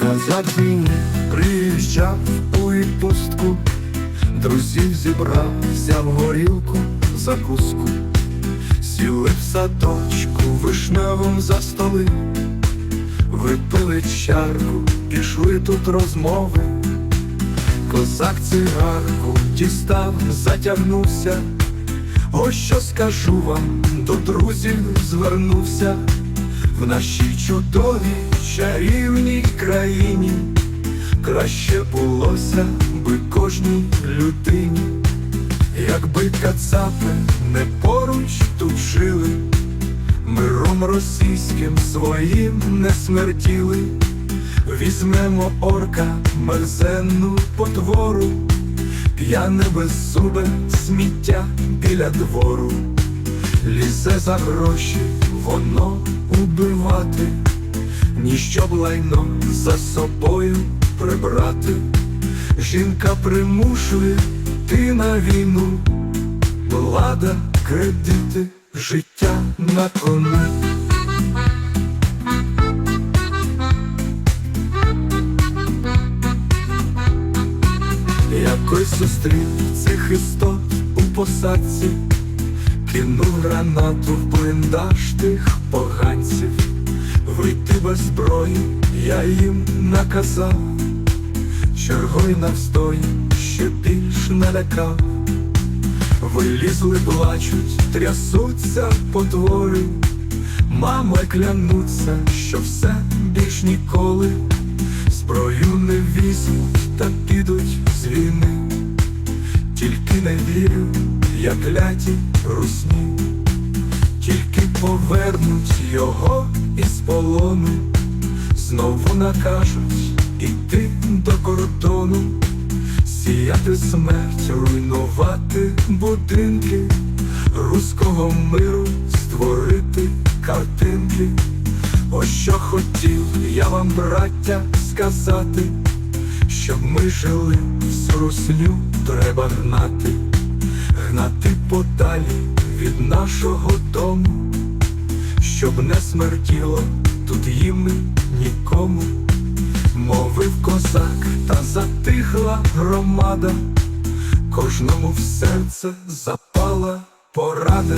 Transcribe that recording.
Казак війни приїжджав у відпустку, друзів зібрав, взяв горілку, закуску, сіли в садочку вишневим за столи, випили чарку, пішли тут розмови. Козак цигарку дістав, затягнувся. Ось що скажу вам, до друзів звернувся в нашій чудовій чарівній країні. Краще булося би кожній людині, якби кацапи не поруч тут жили, миром російським своїм не смертіли. Візьмемо орка, мерзенну потвору, п'яне беззубе сміття біля двору, лізе за гроші, воно убивати, ніщо б лайно за собою прибрати. Жінка примушує ти на війну, влада, кредити, життя на кону. Якось зустрів цих істот посадці, кинув гранату в бліндаж тих поганців, вийти без зброї я їм наказав, чергой навстої ще більш налякав, вилізли, плачуть, трясуться потвори, мами клянуться, що все більш ніколи. Зброю не візьмуть та підуть з війни, тільки не вірю, як ляті русні, тільки повернуть його із полону, знову накажуть іти до кордону, сіяти смерть, руйнувати будинки, руського миру створити картинки. Ось що хотів я вам, браття, сказати, щоб ми жили, всю русню треба гнати, гнати подалі від нашого дому, щоб не смертіло тут їм нікому, мовив козак та затихла громада, кожному в серце запала порада.